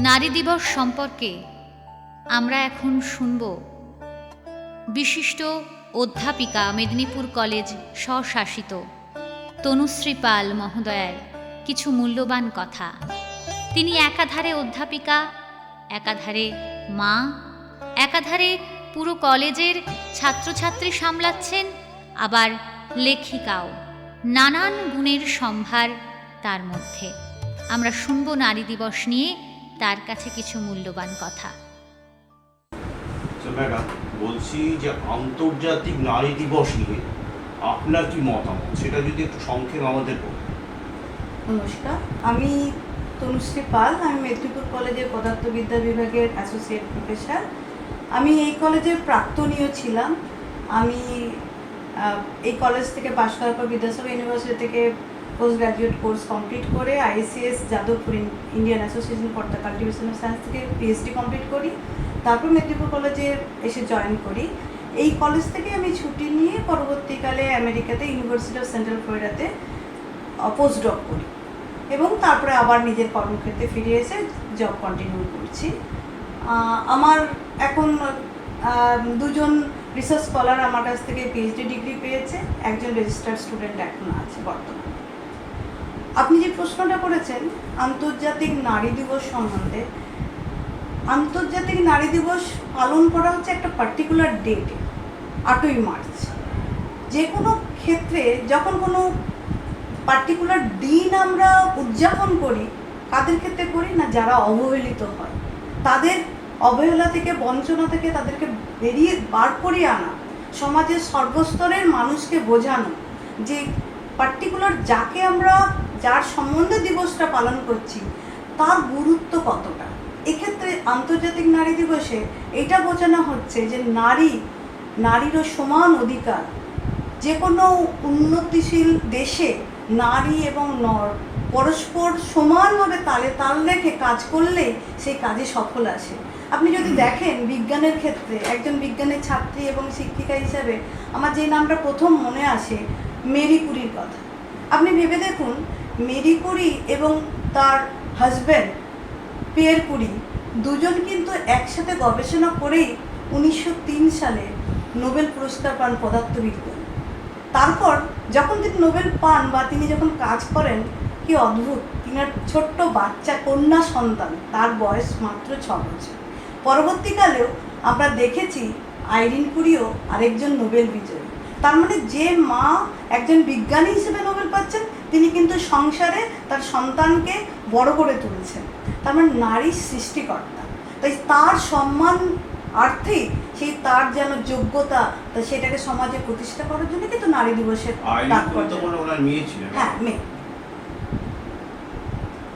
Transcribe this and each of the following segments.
নারী দিবস সম্পর্কে আমরা এখন শুনব। বিশিষ্ট অধ্যাপিকা মেদিনীপুর কলেজ স্বশাসিত তনুশ্রী পাল মহোদয়ার কিছু মূল্যবান কথা। তিনি একাধারে অধ্যাপিকা, একাধারে মা, একাধারে পুরো কলেজের ছাত্রছাত্রী সামলাচ্ছেন, আবার লেখিকাও। নানান গুণের সম্ভার তার মধ্যে। আমরা শুনব নারী দিবস নিয়ে তার কাছে কিছু মূল্যবান কথা। তো ম্যাডাম বলছি যে আন্তর্জাতিক নারী দিবস নিয়ে আপনার কি মতামত? সেটা যদি একটু সংক্ষেপ আমাদের বলুন। নমস্কার। আমি তনুশ্রী পাল আমি মেদিনীপুর কলেজের পদার্থবিদ্যা বিভাগের অ্যাসোসিয়েট প্রফেসর আমি এই কলেজের প্রাক্তনীয় ছিলাম। আমি এই কলেজ থেকে পাশ করার পর বিদ্যাসাগর ইউনিভার্সিটি থেকে পোস্ট গ্রাজুয়েট কোর্স কমপ্লিট করে ICS Jadavpur Indian Association for the Cultivation of Science থেকে পিএইচডি কমপ্লিট করি, তারপর মেদিনীপুর কলেজে এসে জয়েন করি। এই কলেজ থেকে আমি ছুটি নিয়ে পরবর্তীকালে আমেরিকাতে ইউনিভার্সিটি অফ সেন্ট্রাল ফ্লোরিডাতে পোস্ট ডক করি। এবং তারপরে আবার নিজের কর্মক্ষেত্রে ফিরে এসে জব কন্টিনিউ করছি। আমার এখন দুজন রিসার্চ স্কলার আমার কাছ থেকে পিএইচডি ডিগ্রি পেয়েছে, একজন রেজিস্টার্ড স্টুডেন্ট এখন আছে বর্তমানে। আপনি যে প্রশ্নটা করেছেন, আন্তর্জাতিক নারী দিবস সম্বন্ধে, আন্তর্জাতিক নারী দিবস পালন করা হচ্ছে একটা পার্টিকুলার ডেটে আটই মার্চ। যে কোনো ক্ষেত্রে যখন কোনো পার্টিকুলার দিন আমরা উদযাপন করি, কাদের ক্ষেত্রে করি না যারা অবহেলিত হয়? তাদের অবহেলা থেকে, বঞ্চনা থেকে তাদেরকে বেরিয়ে বার করিয়ে আনা, সমাজের সর্বস্তরের মানুষকে বোঝানো, যে পার্টিকুলার যাকে আমরা যার সম্বন্ধে দিবসটা পালন করছি, তার গুরুত্ব কতটা? এক্ষেত্রে আন্তর্জাতিক নারী দিবসে এটা বোঝানো হচ্ছে যে নারী, নারীরও সমান অধিকার। যে কোনো উন্নতিশীল দেশে নারী এবং নর পরস্পর সমানভাবে তালে তাল রেখে কাজ করলে সেই কাজে সফল আসে। আপনি যদি দেখেন বিজ্ঞানের ক্ষেত্রে, একজন বিজ্ঞানের ছাত্রী এবং শিক্ষিকা হিসাবে আমার যে নামটা প্রথম মনে আসে, মেরি কুরির কথা। আপনি ভেবে দেখুন মেরি কুরি এবং তার হাজব্যান্ড পিয়ের কুরি দুজন কিন্তু একসাথে গবেষণা করেই উনিশশো তিন সালে নোবেল পুরস্কার পান পদার্থবিজ্ঞান তারপর যখন তিনি নোবেল পান বা তিনি যখন কাজ করেন, কি অদ্ভুত, তিনার ছোট্ট বাচ্চা কন্যা সন্তান, তার বয়স মাত্র ছ বছর। পরবর্তীকালেও আমরা দেখেছি আইরিন কুরিও আরেকজন নোবেল বিজয়ী। তার মানে যে মা একজন বিজ্ঞানী হিসেবে নোবেল পাচ্ছেন তিনি কিন্তু সংসারে তার সন্তানকে বড় করে তুলছেন। তার মানে নারী সৃষ্টিকর্তা। তাই তার সম্মান অর্থে সেই তার যেন যোগ্যতা তা সেটাকে সমাজে প্রতিষ্ঠা করার জন্য কিন্তু নারী দিবসের হ্যাঁ মেয়ে।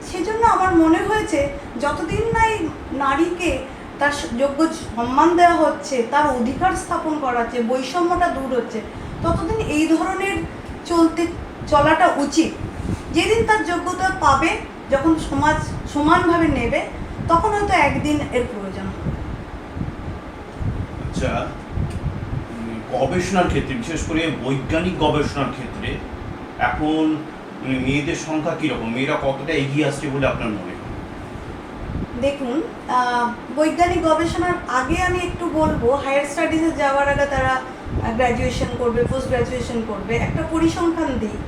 সেজন্য আমার মনে হয়েছে যতদিন না এই নারীকে তার যোগ্য সম্মান দেওয়া হচ্ছে, তার অধিকার স্থাপন করা হচ্ছে, বৈষম্যটা দূর হচ্ছে। ততদিন এই ধরনের চলতে, চলাটা উচিত। যেদিন তার যোগ্যতা পাবে, যখন সমাজ সমানভাবে নেবে, তখন হয়তো একদিন এর প্রয়োজন আচ্ছা গবেষণার ক্ষেত্রে, বিশেষ করে বৈজ্ঞানিক গবেষণার ক্ষেত্রে, এখন মেয়েদের সংখ্যা কীরকম? মেয়েরা কতটা এগিয়ে আসছে বলে আপনার মনে দেখুন বৈজ্ঞানিক গবেষণার আগে আমি একটু বলব হায়ার স্টাডিজে যাওয়ার আগে তারা গ্র্যাজুয়েশন করবে পোস্ট গ্র্যাজুয়েশন করবে, একটা পরিসংখ্যান দিই।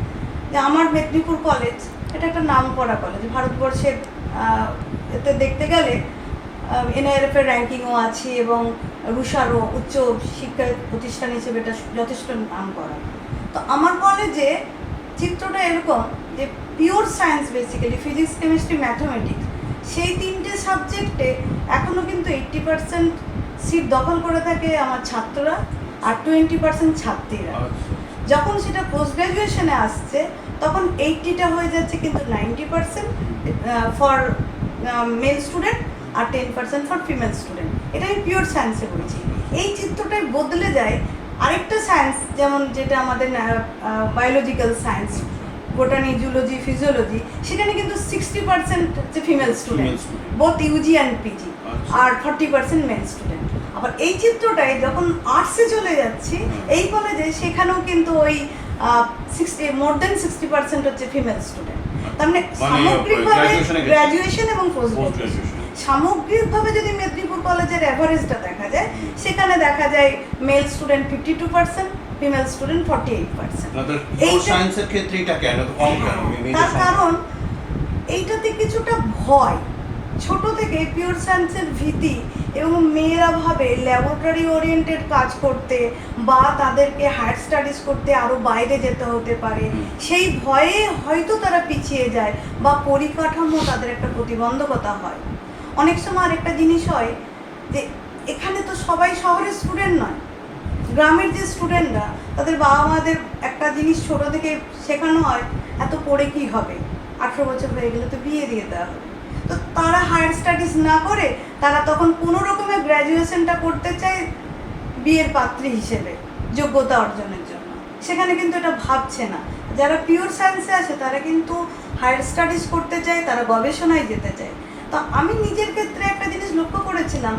যে আমার মেদিনীপুর কলেজ এটা একটা নাম করা কলেজ ভারতবর্ষের এতে দেখতে গেলে এনআইএফ এর র্যাঙ্কিংও আছে এবং রুশারও উচ্চ শিক্ষা প্রতিষ্ঠান হিসেবে এটা যথেষ্ট নাম করা তো আমার কলেজে চিত্রটা এরকম যে pure science basically physics chemistry mathematics সেই তিনটে সাবজেক্টে এখনও কিন্তু এইট্টি পার্সেন্ট সিট দখল করে থাকে আমার ছাত্ররা আর টোয়েন্টি পার্সেন্ট ছাত্রীরা। যখন সেটা পোস্ট গ্র্যাজুয়েশনে আসছে তখন এইটটিটা হয়ে যাচ্ছে কিন্তু ninety percent for male student R ten percent for female student এটা আমি পিওর সায়েন্সে বলছি। এই চিত্রটাই বদলে যায় আরেকটা সায়েন্স যেমন যেটা আমাদের biological science botany zoology physiology সেখানে কিন্তু সিক্সটি পার্সেন্ট হচ্ছে female student both UG and PG. R forty percent male student আবার এই চিত্রটায় যখন আর্টসে চলে যাচ্ছি এই কলেজে সেখানেও কিন্তু ওই sixty more than sixty percent হচ্ছে ফিমেল স্টুডেন্ট তার মানে মানে, সামগ্রিকভাবে। গ্র্যাজুয়েশন এবং পোস্ট গ্র্যাজুয়েশন সামগ্রিকভাবে যদি মেদিনীপুর কলেজের অ্যাভারেজটা দেখা যায় সেখানে দেখা যায় male student fifty two percent female student forty eight percent সায়েন্সের ক্ষেত্রে এটা কেন? কম কেন? তার কারণ এইটাতে কিছুটা ভয়। ছোট থেকে পিওর সায়েন্সের ভীতি এবং মেয়েরা ভাবে ল্যাবরেটরি ওরিয়েন্টেড কাজ করতে বা তাদেরকে হায়ার স্টাডিজ করতে আরও বাইরে যেতে হতে পারে সেই ভয়ে হয়তো তারা পিছিয়ে যায় বা পরিকাঠামো তাদের একটা প্রতিবন্ধকতা হয়। অনেক সময় আরেকটা জিনিস হয় যে এখানে তো সবাই শহরের স্টুডেন্ট নয়। গ্রামের যে স্টুডেন্টরা তাদের বাবা মাদের একটা জিনিস ছোট থেকে শেখানো হয়, এত পড়ে কি হবে? আঠেরো বছর হয়ে গেলে তো বিয়ে দিয়ে দেওয়া হবে। তো তারা হায়ার স্টাডিজ না করে, তারা তখন কোনো রকমের গ্র্যাজুয়েশনটা করতে চায় বিয়ের পাত্রী হিসেবে, যোগ্যতা অর্জনের জন্য। সেখানে কিন্তু এটা ভাবছে না। যারা পিওর সায়েন্সে আছে, তারা কিন্তু হায়ার স্টাডিজ করতে চায়, তারা গবেষণায় যেতে চায়। তো আমি নিজের ক্ষেত্রে একটা জিনিস লক্ষ্য করেছিলাম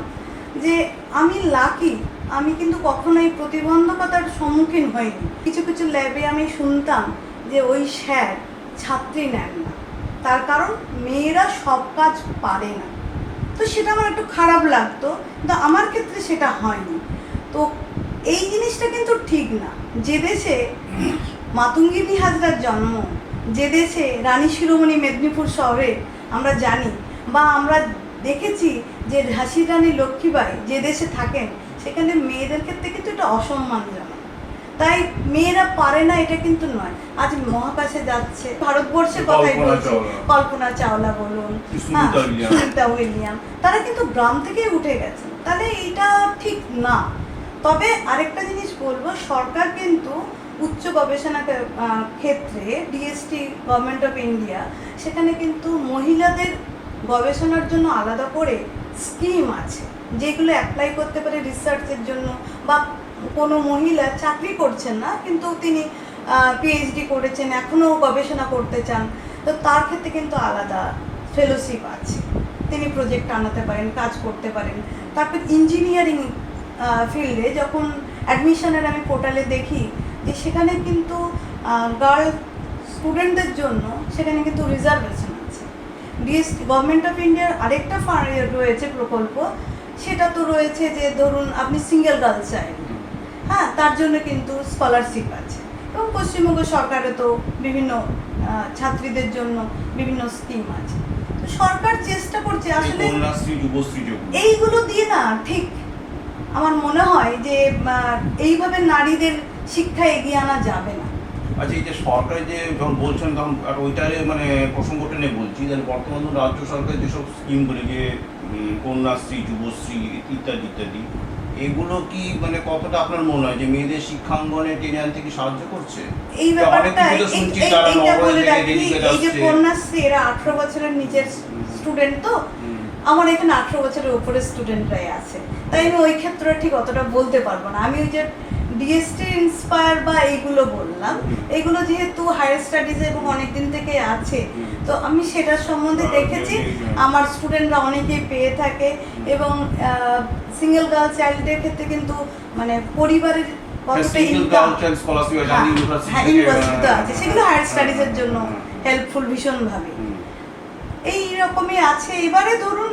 যে, আমি লাকি আমি কিন্তু কখনো এই প্রতিবন্ধকতার সম্মুখীন হইনি। কিছু কিছু ল্যাবে আমি শুনতাম যে ওই স্যার ছাত্রী নেন না। তার কারণ মেয়েরা সব কাজ পারে না। তো সেটা আমার একটু খারাপ লাগতো, কিন্তু আমার ক্ষেত্রে সেটা হয়নি। তো এই জিনিসটা কিন্তু ঠিক না। যে দেশে মাতুঙ্গিনী হাজরার জন্ম, যে দেশে রানী শিরোমণি মেদিনীপুর শহরে আমরা জানি, বা আমরা দেখেছি যে ঝাঁসির রানী লক্ষ্মীবাই যে দেশে থাকেন সেখানে মেয়েদের ক্ষেত্রে কিন্তু এটা অসম্মানজনক। তাই মেয়েরা পারে না এটা কিন্তু নয়। আজ মহাকাশে যাচ্ছে ভারতবর্ষের কথাই বলছি কল্পনা চাওলা বলুন সুনিতা হ্যাঁ, উইলিয়াম। তারা কিন্তু গ্রাম থেকে উঠে গেছে। তাহলে এটা ঠিক না। তবে আরেকটা জিনিস বলব সরকার কিন্তু উচ্চ গবেষণা ক্ষেত্রে ডিএসটি গভর্নমেন্ট অফ ইন্ডিয়া সেখানে কিন্তু মহিলাদের গবেষণার জন্য আলাদা করে স্কিম আছে। যেগুলো অ্যাপ্লাই করতে পারে রিসার্চের জন্য বা কোনো মহিলা চাকরি করছেন না, কিন্তু তিনি পিএইচডি করেছেন, এখনও গবেষণা করতে চান, তো তার ক্ষেত্রে কিন্তু আলাদা ফেলোশিপ আছে। তিনি প্রজেক্ট আনাতে পারেন, কাজ করতে পারেন। তারপর ইঞ্জিনিয়ারিং ফিল্ডে যখন অ্যাডমিশনের আমি পোর্টালে দেখি, যে সেখানে কিন্তু গার্ল স্টুডেন্টদের জন্য সেখানে কিন্তু রিজার্ভেশন আছে। ডিএস গভর্নমেন্ট অফ ইন্ডিয়ার আরেকটা রয়েছে প্রকল্প সেটা তো রয়েছে যে ধরুন আপনি সিঙ্গেল গার্ল চাইল্ড হ্যাঁ তার জন্য কিন্তু স্কলারশিপ আছে। এবং পশ্চিমবঙ্গ সরকারে তো বিভিন্ন ছাত্রীদের জন্য বিভিন্ন স্কিম আছে। তো সরকার চেষ্টা করছে আসলে এইগুলো দিয়ে না ঠিক। আমার মনে হয় যে এইভাবে নারীদের শিক্ষা এগিয়ে আনা যাবে না। আচ্ছা এই যে সরকার যে যখন বলছেন তখন আর ওইটারে মানে প্রসঙ্গ টেনে বলছি যে বর্তমান রাজ্য সরকার যেসব স্কিমগুলো যে কন্যাশ্রী যুবশ্রী ইত্যাদি ইত্যাদি। এগুলো কি মানে কতটা আপনার মনে হয় যে মেয়েদের শিক্ষাঙ্গনে টেনে আনতে কি সাহায্য করছে? এই ব্যাপারটা এই- যে কন্যাশ্রী এরা আঠারো বছরের নিচের স্টুডেন্ট তো। আমার এখানে আঠারো বছরের উপরে স্টুডেন্টরাই আছে। তাই আমি ওই ক্ষেত্রে ঠিক অতটা বলতে পারব না। আমি ওই যে ডিএসটি ইন্সপায়ার বা এইগুলো বললাম। এগুলো যেহেতু হায়ার স্টাডিজে এবং অনেক দিন থেকে আছে তো আমি সেটার সম্বন্ধে দেখেছি। আমার স্টুডেন্টরা অনেকেই পেয়ে থাকে এবং সিঙ্গেল গার্ল চাইল্ডের ক্ষেত্রে কিন্তু মানে পরিবারের হ্যাঁ, ইউনিভার্সিটি হ্যাঁ আছে। সেগুলো হায়ার স্টাডিজের জন্য হ্যাঁ, হেল্পফুল ভীষণভাবে। এই রকমই আছে। এবারে ধরুন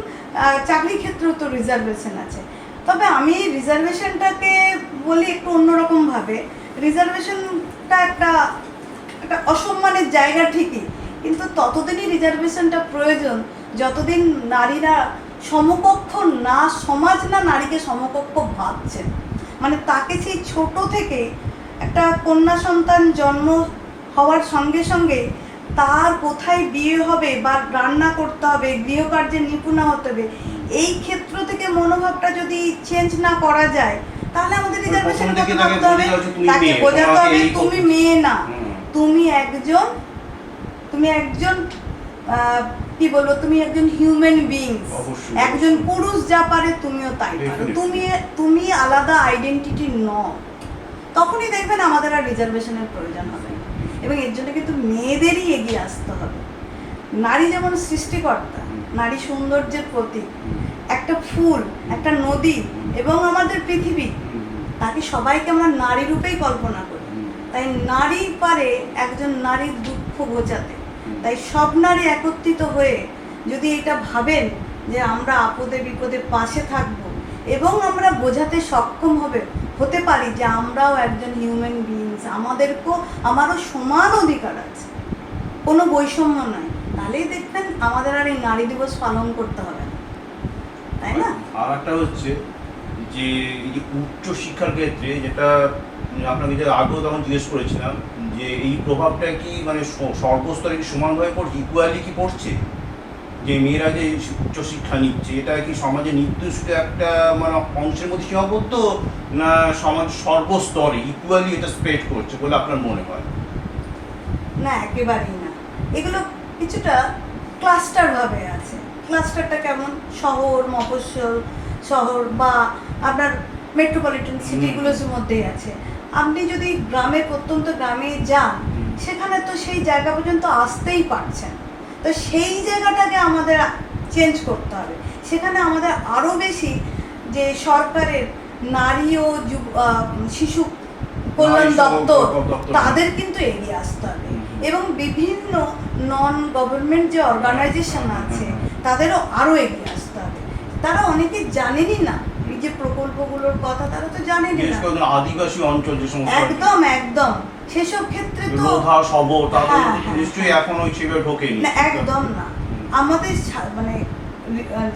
চাকরি ক্ষেত্রেও তো রিজার্ভেশন আছে। তবে আমি রিজার্ভেশনটাকে বলি একটু অন্যরকম ভাবে রিজার্ভেশনটা একটা একটা অসম্মানের জায়গা ঠিকই, কিন্তু ততদিনই রিজার্ভেশনটা প্রয়োজন। যতদিন নারীরা সমকক্ষ না, সমাজ না নারীকে সমকক্ষ ভাবছেন। মানে তাকে সেই ছোট থেকে একটা কন্যা সন্তান জন্ম হওয়ার সঙ্গে সঙ্গে তার কোথায় বিয়ে হবে বা রান্না করতে হবে, গৃহকার্যে নিপুণা হতে হবে এই ক্ষেত্র থেকে মনোভাবটা যদি চেঞ্জ না করা যায় তাহলে আমাদের রিজার্ভেশন প্রথম থেকে কথা ভাবতে হবে? তাকে বোঝাতে হবে তুমি মেয়ে না। তুমি একজন তুমি একজন কি বলব তুমি একজন হিউম্যান বিংস অবশ্যই, একজন পুরুষ যা পারে তুমিও তাই পারো। তুমি তুমি আলাদা আইডেন্টিটি ন তখনই দেখবেন আমাদের আর রিজার্ভেশনের প্রয়োজন হবে। এবং এর জন্য কিন্তু মেয়েদেরই এগিয়ে আসতে হবে। নারী যেমন সৃষ্টিকর্তা নারী সৌন্দর্যের প্রতীক। একটা ফুল, একটা নদী এবং আমাদের পৃথিবী। তাকে সবাইকে আমরা নারী রূপেই কল্পনা করি। তাই নারী পারে একজন নারীর দুঃখ বোঝাতে। তাই সব নারী একত্রিত হয়ে যদি এটা ভাবেন যে আমরা আপদে বিপদে পাশে থাকব এবং আমরা বোঝাতে সক্ষম হবে, হতে পারি যে আমরাও একজন হিউম্যান বিইংস আমাদেরকেও, আমারও সমান অধিকার আছে। কোনো বৈষম্য নয় তাহলেই দেখবেন আমাদের আর এই নারী দিবস পালন করতে হবে না। তাই না? আর একটা হচ্ছে যে এই যে উচ্চ শিক্ষার ক্ষেত্রে যেটা আপনাকে যে আগেও তখন জিজ্ঞেস করেছিলাম যে এই প্রভাবটা কি মানে সর্বস্তরে কি সমানভাবে পড়ছে ইকুয়ালি কি পড়ছে? যে মেয়েরা যে উচ্চ শিক্ষা নিচ্ছে এটা কি সমাজে নির্দিষ্ট একটা মানে অংশের মধ্যে সীমাবদ্ধ না সমাজ সর্বস্তরে ইকুয়ালি এটা স্প্রেড করছে বলে আপনার মনে হয়? না একেবারেই না। এগুলো কিছুটা ক্লাস্টার ভাবে আছে। ক্লাস্টারটা কেমন? শহর মফস্বল শহর বা আপনার মেট্রোপলিটন সিটিগুলোর মধ্যেই আছে। আপনি যদি গ্রামে প্রত্যন্ত গ্রামে যান সেখানে তো সেই জায়গা পর্যন্ত আসতেই পারছেন। তো সেই জায়গাটাকে আমাদের চেঞ্জ করতে হবে। সেখানে আমাদের আরও বেশি যে সরকারের নারী ও শিশু কল্যাণ দপ্তর। তাদের কিন্তু এগিয়ে আসতে হবে। এবং বিভিন্ন নন গভর্নমেন্ট যে অর্গানাইজেশন আছে তাদেরও আরও এগিয়ে আসতে হবে। তারা অনেকে জানেনই না এই যে প্রকল্পগুলোর কথা তারা তো জানেনই না। আদিবাসী অঞ্চল যে সমস্ত একদম একদম। সেসব ক্ষেত্রে তো হ্যাঁ, হ্যাঁ, নিশ্চয়ই। এখনও সেভাবে ঢোকেনি। না একদম না। আমাদের মানে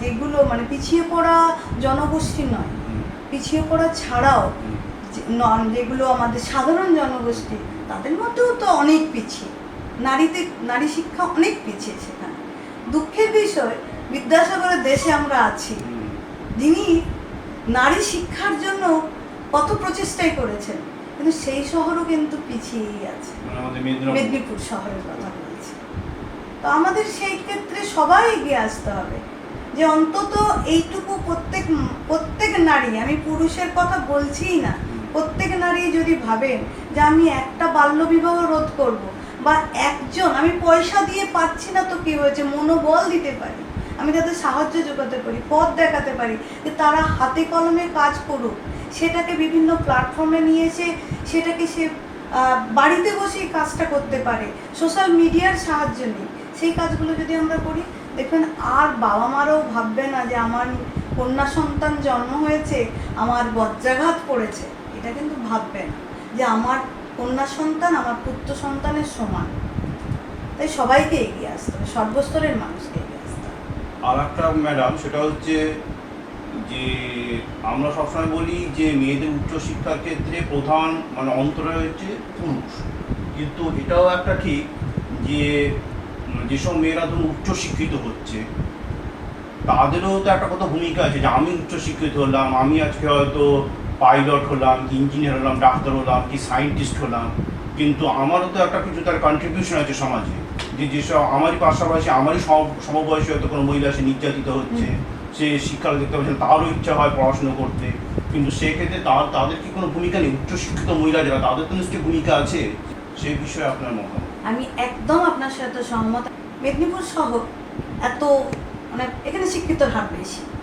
যেগুলো মানে পিছিয়ে পড়া জনগোষ্ঠী নয়। পিছিয়ে পড়া ছাড়াও নন যেগুলো আমাদের সাধারণ জনগোষ্ঠী তাদের মধ্যেও তো অনেক পিছিয়ে। নারীতে নারী শিক্ষা অনেক পিছিয়ে সেখানে। দুঃখের বিষয় বিদ্যাসাগরের দেশে আমরা আছি। যিনি নারী শিক্ষার জন্য কত প্রচেষ্টাই করেছেন কিন্তু সেই শহরও কিন্তু পিছিয়েই আছে। মানে মেদিনীপুর। মেদিনীপুর শহরের কথা বলছি। তো আমাদের সেই ক্ষেত্রে সবাই এগিয়ে আসতে হবে যে অন্তত এইটুকু প্রত্যেক প্রত্যেক নারী আমি পুরুষের কথা বলছিই না প্রত্যেক নারী যদি ভাবেন যে আমি একটা বাল্যবিবাহ রোধ করব বা একজন, আমি পয়সা দিয়ে পাচ্ছি না তো কি হয়েছে? মনোবল দিতে পারি। আমি তাদের সাহায্য যোগাতে পারি, পথ দেখাতে পারি যে তারা হাতে কলমে কাজ করুক। সেটাকে বিভিন্ন প্ল্যাটফর্মে নিয়ে এসে সেটাকে সে বাড়িতে বসে এই কাজটা করতে পারে। সোশ্যাল মিডিয়ার সাহায্য নিই সেই কাজগুলো যদি আমরা করি, দেখবেন আর বাবা মারাও ভাববে না যে আমার কন্যা সন্তান জন্ম হয়েছে, আমার বজ্রাঘাত পড়েছে। এটা কিন্তু ভাববে না। যে আমার কন্যা সন্তান, আমার পুত্র সন্তানের সমান। তাই সবাইকে এগিয়ে আসতে হবে, সর্বস্তরের মানুষকে এগিয়ে আসতে হবে। আর একটা ম্যাডাম সেটা হচ্ছে যে আমরা সবসময় বলি যে মেয়েদের উচ্চশিক্ষার ক্ষেত্রে প্রধান মানে অন্তরে হচ্ছে পুরুষ। কিন্তু এটাও একটা ঠিক যে যেসব মেয়েরা ধরুন উচ্চশিক্ষিত হচ্ছে, তাদেরও তো একটা কত ভূমিকা আছে যে আমি উচ্চশিক্ষিত হলাম, আমি আজকে হয়তো পাইলট হলাম কি ইঞ্জিনিয়ার হলাম ডাক্তার হলাম কি সায়েন্টিস্ট হলাম। কিন্তু আমারও তো একটা কিছু তার কন্ট্রিবিউশন আছে সমাজে। যে যেসব আমারই পাশাপাশি আমারই সম- সমবয়সী হয়তো কোনো মহিলা সে নির্যাতিত হচ্ছে সে শিক্ষা দেখতে পাচ্ছে না, তারও ইচ্ছা হয় পড়াশুনো করতে। কিন্তু সেক্ষেত্রে তার তাদের কি কোনো ভূমিকা নেই? উচ্চশিক্ষিত মহিলা যারা তাদের তো নিশ্চয়ই ভূমিকা আছে। সেই বিষয়ে আপনার মতামত? আমি একদম আপনার সাথে সহমত। মেদিনীপুর শহর এত মানে এখানে শিক্ষিতর হার বেশি।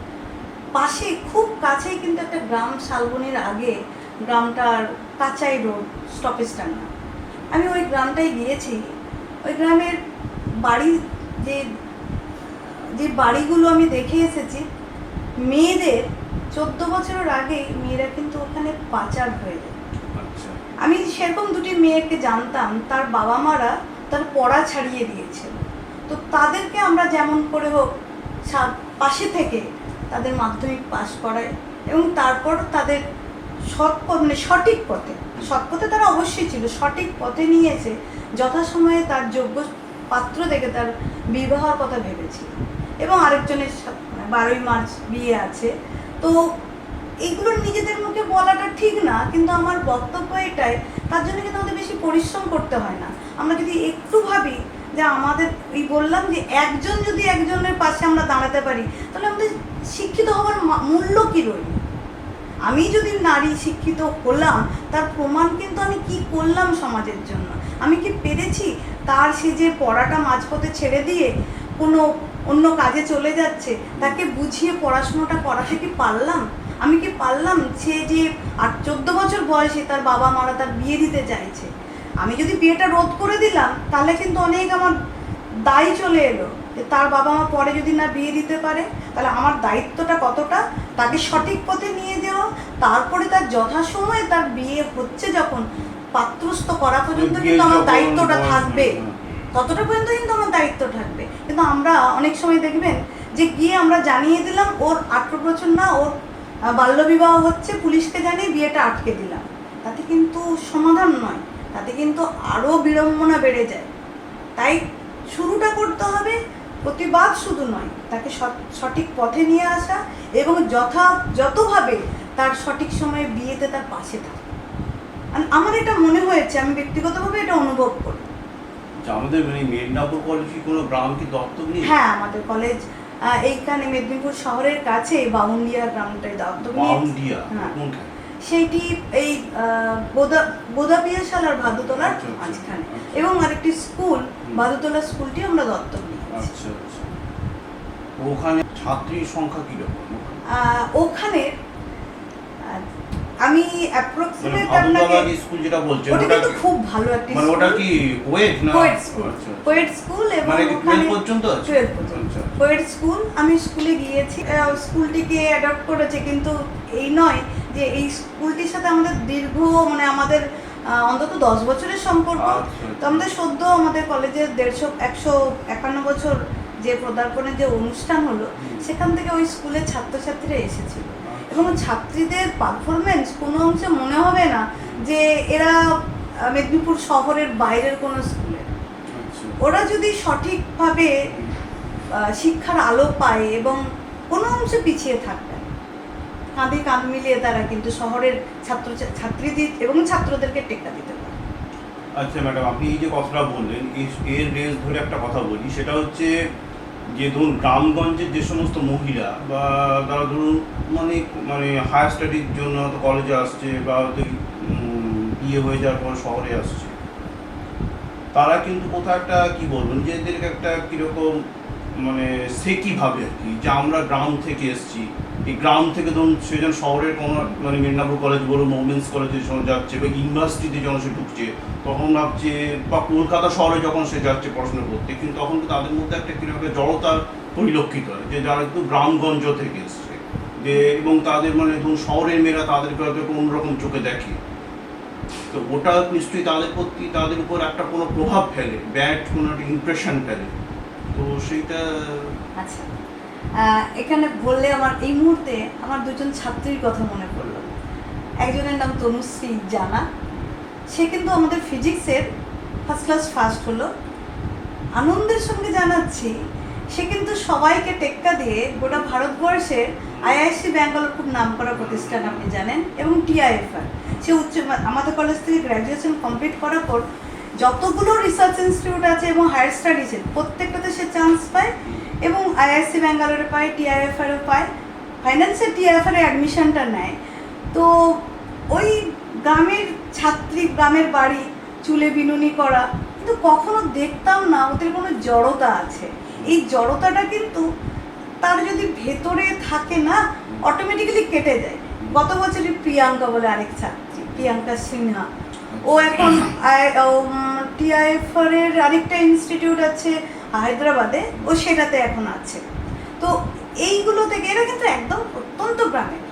পাশে খুব কাছেই কিন্তু একটা গ্রাম শালবনের আগে গ্রামটার কাচাই রোড স্টপেজ টাঙ্গা আমি ওই গ্রামটায় গিয়েছি। ওই গ্রামের বাড়ি যে যে বাড়িগুলো আমি দেখে এসেছি মেয়েদের চোদ্দ বছরের আগে মেয়েরা কিন্তু ওখানে পাচার হয়ে যায়। আচ্ছা। আমি সেরকম দুটি মেয়েকে জানতাম তার বাবা মারা তার পড়া ছাড়িয়ে দিয়েছে। তো তাদেরকে আমরা যেমন করে হোক পাশে থেকে তাদের মাধ্যমিক পাশ করায় এবং তারপর তাদের সৎ মানে সঠিক পথে, সৎ পথে তারা অবশ্যই ছিল, সঠিক পথে নিয়েছে যথাসময়ে তার যোগ্য পাত্র দেখে তার বিবাহর কথা ভেবেছিল। এবং আরেকজনের মানে বারোই মার্চ বিয়ে আছে। তো এগুলো নিজেদের মুখে বলাটা ঠিক না, কিন্তু আমার বক্তব্য এটাই, তার জন্য কিন্তু আমাদের বেশি পরিশ্রম করতে হয় না। আমরা যদি একটু ভাবি যে আমাদের এই বললাম যে একজন যদি একজনের পাশে আমরা দাঁড়াতে পারি, তাহলে আমাদের শিক্ষিত হওয়ার মূল্য কী রইল? আমি যদি নারী শিক্ষিত হলাম, তার প্রমাণ কিন্তু আমি কি করলাম সমাজের জন্য? আমি কি পেরেছি তার সে যে পড়াটা মাঝপথে ছেড়ে দিয়ে কোনো অন্য কাজে চলে যাচ্ছে, তাকে বুঝিয়ে পড়াশোনাটা করাতে কি পারলাম? আমি কি পারলাম সে যে আট চোদ্দ বছর বয়সে তার বাবা মারা তার বিয়ে দিতে চাইছে? আমি যদি বিয়েটা রোধ করে দিলাম তাহলে কিন্তু অনেক আমার দায় চলে এলো। যে তার বাবা মা পরে যদি না বিয়ে দিতে পারে তাহলে আমার দায়িত্বটা কতটা? তাকে সঠিক পথে নিয়ে যাওয়া তারপরে তার যথাসময়ে তার বিয়ে হচ্ছে যখন পাত্রস্থ করা পর্যন্ত কিন্তু আমার দায়িত্বটা থাকবে। ততটা পর্যন্ত কিন্তু আমার দায়িত্ব থাকবে। কিন্তু আমরা অনেক সময় দেখবেন যে গিয়ে আমরা জানিয়ে দিলাম ওর আঠেরো বছর না ওর বাল্যবিবাহ হচ্ছে পুলিশকে জানিয়ে বিয়েটা আটকে দিলাম। তাতে কিন্তু সমাধান নয়। তাতে কিন্তু আরও বিড়ম্বনা বেড়ে যায়। তাই শুরুটা করতে হবে প্রতিবাদ শুধু নয় তাকে সঠিক পথে নিয়ে আসা এবং যথা যতভাবে তার সঠিক সময়ে বিয়েতে তার পাশে থাকা। আমার এটা মনে হয়েছে আমি ব্যক্তিগতভাবে এটা অনুভব করি। আচ্ছা, আমাদের মানে মেদিনীপুর কলেজ কি কোনো গ্রাম কি দত্তক নিয়ে? হ্যাঁ আমাদের কলেজ এইখানে মেদিনীপুর শহরের কাছে বাউন্ডিয়া গ্রামটাই দত্তক নিয়েছে। বাউন্ডিয়া? হ্যাঁ। সেইটি এই বোদাপিয়াশাল আর ভাদুতলার আচ্ছা, আচ্ছা, মাঝখানে। আচ্ছা। এবং আরেকটি স্কুল ভাদুতলা স্কুলটি আমরা দত্তক নিয়েছি। ওখানে ছাত্রীর সংখ্যা কীরকম? আহ, ওখানে আমি মানে অ্যাপ্রক্সিমেট আপনাকে স্কুল যেটা বলছেন ওটা কিন্তু খুব ভালো একটি মানে ওটা কি না কোয়েট স্কুল। কোয়েট স্কুল এবং মানে ওখানে 12 পর্যন্ত আছে? 12 পর্যন্ত। কোয়েট স্কুল আমি স্কুলে গিয়েছি। স্কুলটিকে অ্যাডপ্ট করেছে কিন্তু এই নয় যে এই স্কুলটির সাথে আমাদের দীর্ঘ মানে আমাদের অন্তত দশ বছরের সম্পর্ক। আচ্ছা, তো আমাদের সদ্য আমাদের কলেজের দেড়শো একশো একান্ন বছর যে পদার্পণের যে অনুষ্ঠান হলো সেখান থেকে ওই স্কুলের ছাত্রছাত্রীরা এসেছিল। আচ্ছা। এবং ছাত্রীদের পারফরমেন্স কোনো অংশে মনে হবে না যে এরা মেদিনীপুর শহরের বাইরের কোনো স্কুলে। আচ্ছা। ওরা যদি সঠিকভাবে শিক্ষার আলো পায় এবং কোনো অংশে পিছিয়ে থাকবে। কাঁধে কাঁধ মিলিয়ে তারা কিন্তু শহরের ছাত্র ছাত্রীদের এবং ছাত্রদেরকে টেক্কা দিতে পারে আচ্ছা ম্যাডাম, আপনি এই যে কথাটা বললেন এর রেস ধরে একটা কথা বলি, সেটা হচ্ছে যে ধরুন গ্রামগঞ্জের যে সমস্ত মহিলা বা তারা ধরুন মানে মানে হায়ার স্টাডির জন্য হয়তো কলেজে আসছে বা হয়তো বিয়ে হয়ে যাওয়ার পর শহরে আসছে তারা কিন্তু কোথাও একটা কি বলব নিজেদেরকে একটা কীরকম মানে সে কীভাবে আর কি? যে আমরা গ্রাম থেকে এসেছি। এই গ্রাম থেকে ধরুন সে যেন শহরের কোনো মানে মেদিনীপুর কলেজ বলুন ওমেন্স কলেজে যখন যাচ্ছে বা ইউনিভার্সিটিতে যখন সে ঢুকছে, তখন ভাবছে, বা কলকাতা শহরে যখন সে যাচ্ছে পড়াশোনা করতে, কিন্তু তখন তো তাদের মধ্যে একটা কীরকম একটা জড়তা পরিলক্ষিত হয়, যে যারা একটু গ্রামগঞ্জ থেকে এসছে। যে এবং তাদের মানে ধরুন শহরের মেয়েরা তাদেরকে হয়তো অন্যরকম চোখে দেখে। তো ওটা নিশ্চয়ই তাদের প্রতি, তাদের উপর একটা কোনো প্রভাব ফেলে ব্যাড কোনো একটা ইমপ্রেশন ফেলে। তো সেইটা আচ্ছা। এখানে বললে আমার এই মুহূর্তে আমার দুজন ছাত্রীর কথা মনে পড়ল। একজনের নাম তনুশ্রী জানা। সে কিন্তু আমাদের ফিজিক্সের ফার্স্ট ক্লাস ফার্স্ট হলো। আনন্দের সঙ্গে জানাচ্ছি, সে কিন্তু সবাইকে টেক্কা দিয়ে গোটা ভারতবর্ষের আইআইসি ব্যাঙ্গালোর খুব নামকরা প্রতিষ্ঠান আপনি জানেন, এবং টিআইএফআর। সে উচ্চ আমাদের কলেজ থেকে গ্র্যাজুয়েশন কমপ্লিট করার পর যতগুলো রিসার্চ ইনস্টিটিউট আছে এবং হায়ার স্টাডিজের প্রত্যেকটাতে সে চান্স পায় এবং আইআইসি ব্যাঙ্গালোরে পায় টিআইএফআরও পায় ফাইন্যান্সে টিআইএফআর অ্যাডমিশনটা নেয়। তো ওই গ্রামের ছাত্রী, গ্রামের বাড়ি, চুলে বিনুনি করা, কিন্তু কখনো দেখতাম না, ওদের কোনো জড়তা আছে। এই জড়তাটা কিন্তু তার যদি ভেতরে থাকে না অটোমেটিক্যালি কেটে যায়। গত বছরই প্রিয়াঙ্কা বলে আরেক ছাত্রী, প্রিয়াঙ্কা সিনহা। ও এখন টিআইএফআর এর আরেকটা ইনস্টিটিউট আছে হায়দ্রাবাদে ও সেটাতে এখন আছে। তো এইগুলো থেকে এরা কিন্তু একদম অত্যন্ত গ্রামের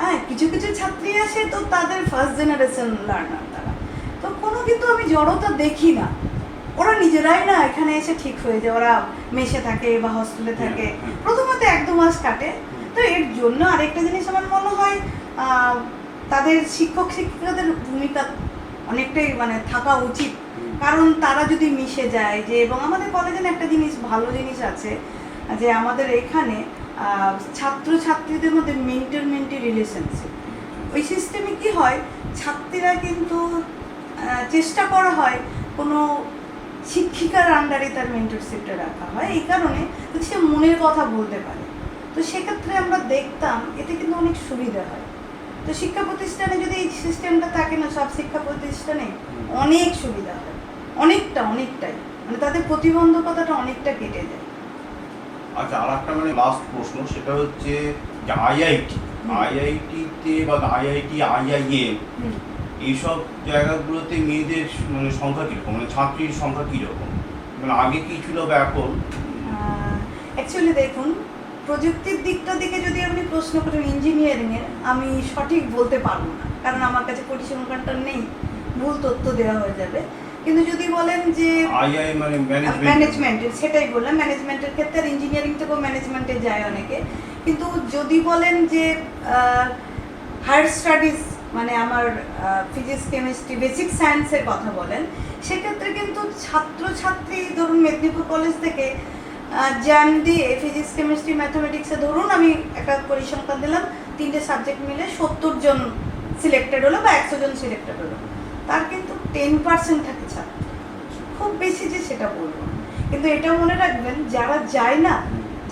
হ্যাঁ কিছু কিছু ছাত্রী আসে তো তাদের ফার্স্ট জেনারেশন লার্নার তারা। তো কোনো কিন্তু আমি জড়তা দেখি না। ওরা নিজেরাই না এখানে এসে ঠিক হয়ে যায় ওরা মেশে থাকে বা হস্টেলে থাকে। হুম, হুম। প্রথমত এক দু মাস কাটে। তো এর জন্য আরেকটা জিনিস আমার মনে হয় আহ, তাদের শিক্ষক শিক্ষিকাদের ভূমিকা অনেকটাই মানে থাকা উচিত। কারণ তারা যদি মিশে যায় যে, এবং আমাদের কলেজে একটা জিনিস, ভালো জিনিস আছে, যে আমাদের এখানে ছাত্র ছাত্রীদের মধ্যে মেন্টার মেন্টি রিলেশনশিপ ওই সিস্টেমে কি হয়, ছাত্রীরা কিন্তু চেষ্টা করা হয় কোনো শিক্ষিকার আন্ডারে তার মেন্টরশিপটা রাখা হয়। এই কারণে সে মনের কথা বলতে পারে, তো সেক্ষেত্রে আমরা দেখতাম এতে কিন্তু অনেক সুবিধা হয়। তো শিক্ষা প্রতিষ্ঠানে যদি এই সিস্টেমটা থাকে না সব শিক্ষা প্রতিষ্ঠানে অনেক সুবিধা হয়। অনেকটা অনেকটাই। মানে তাদের প্রতিবন্ধকতাটা অনেকটা কেটে যায়। আচ্ছা আর একটা মানে লাস্ট প্রশ্ন সেটা হচ্ছে যে আইআইটি আইআইটিতে বা আইআইটি আইআইএম এইসব জায়গাগুলোতে মেয়েদের মানে সংখ্যা কীরকম? মানে ছাত্রীর সংখ্যা কীরকম? মানে আগে কি ছিল বা এখন? অ্যাকচুয়ালি দেখুন প্রযুক্তির দিকটা দিকে যদি আপনি প্রশ্ন করেন ইঞ্জিনিয়ারিংয়ের আমি সঠিক বলতে পারব না। কারণ আমার কাছে পরিসংখ্যানটা নেই ভুল তথ্য দেওয়া হয়ে যাবে। কিন্তু যদি বলেন যে মানে ম্যানেজমেন্ট ম্যানেজমেন্টের সেটাই বললাম। ম্যানেজমেন্টের ক্ষেত্রে আর ইঞ্জিনিয়ারিং থেকেও ম্যানেজমেন্টে যায় অনেকে। কিন্তু যদি বলেন যে হায়ার স্টাডিজ মানে আমার ফিজিক্স কেমিস্ট্রি বেসিক সায়েন্সের কথা বলেন সেক্ষেত্রে কিন্তু ছাত্রছাত্রী ধরুন মেদিনীপুর কলেজ থেকে জ্যাম দিয়ে ফিজিক্স কেমিস্ট্রি ম্যাথমেটিক্সে ধরুন আমি একটা পরিসংখ্যান দিলাম, তিনটে সাবজেক্ট মিলে সত্তর জন সিলেক্টেড হলো বা একশো জন সিলেক্টেড হলো। তার কিন্তু টেন পার্সেন্ট থাকে ছাত্র। খুব বেশি যে সেটা বলব। কিন্তু এটা মনে রাখবেন, যারা যায় না,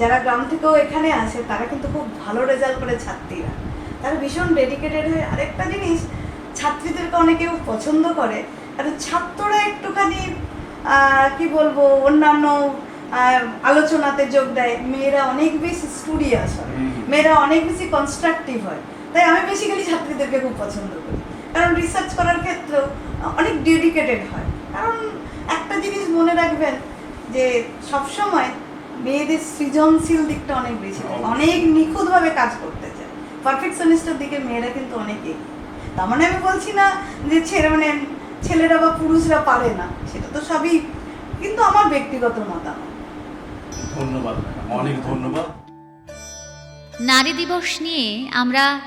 যারা গ্রাম থেকেও এখানে আসে, তারা কিন্তু খুব ভালো রেজাল্ট করে ছাত্রীরা। তারা ভীষণ ডেডিকেটেড হয়ে আরেকটা জিনিস, ছাত্রীদেরকে অনেকেও পছন্দ করে আর ছাত্ররা একটুখানি কি বলব, অন্যান্য আলোচনাতে যোগ দেয়। মেয়েরা অনেক বেশি স্টুডিয়াস হয় মেয়েরা অনেক বেশি কনস্ট্রাকটিভ হয়। তাই আমি বেসিক্যালি ছাত্রীদেরকে খুব পছন্দ করি। কারণ রিসার্চ করার ক্ষেত্রেও অনেক ডেডিকেটেড হয়। কারণ একটা জিনিস মনে রাখবেন যে সবসময় মেয়েদের সৃজনশীল দিকটা অনেক বেশি থাকে। অনেক নিখুঁতভাবে কাজ করতে চায়। পারফেকশনিস্টের দিকে মেয়েরা কিন্তু অনেক তার মানে আমি বলছি না যে ছেলে মানে ছেলেরা বা পুরুষরা পারে না। সেটা তো সবই। কিন্তু আমার ব্যক্তিগত মতামত। ধন্যবাদ। অনেক ধন্যবাদ। নারী দিবস নিয়ে আমরা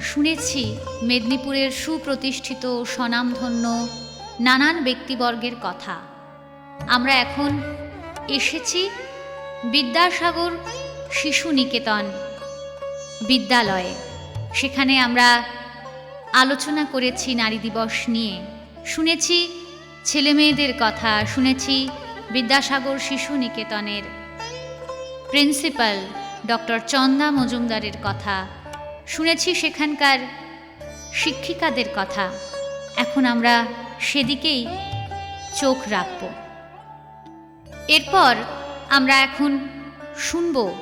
শুনেছি মেদিনীপুরের সুপ্রতিষ্ঠিত স্বনামধন্য নানান ব্যক্তিবর্গের কথা। আমরা এখন এসেছি বিদ্যাসাগর শিশু নিকেতন বিদ্যালয়ে। সেখানে আমরা আলোচনা করেছি নারী দিবস নিয়ে। শুনেছি ছেলেমেয়েদের কথা, শুনেছি বিদ্যাসাগর শিশু নিকেতনের প্রিন্সিপাল ডক্টর চন্দা মজুমদারের কথা। শুনেছি সেখানকার শিক্ষিকাদের কথা। এখন আমরা সেদিকেই চোখ রাখব। এরপর আমরা এখন শুনব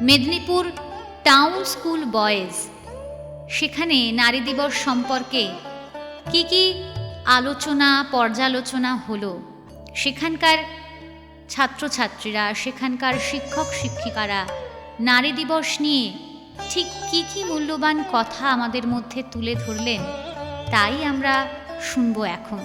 মেদিনীপুর টাউন স্কুল বয়েজ। সেখানে নারী দিবস সম্পর্কে কি কি আলোচনা, পর্যালোচনা হলো? সেখানকার ছাত্রছাত্রীরা, সেখানকার শিক্ষক শিক্ষিকারা, নারী দিবস নিয়ে ঠিক কি কি মূল্যবান কথা আমাদের মধ্যে তুলে ধরলেন, তাই আমরা শুনব এখন।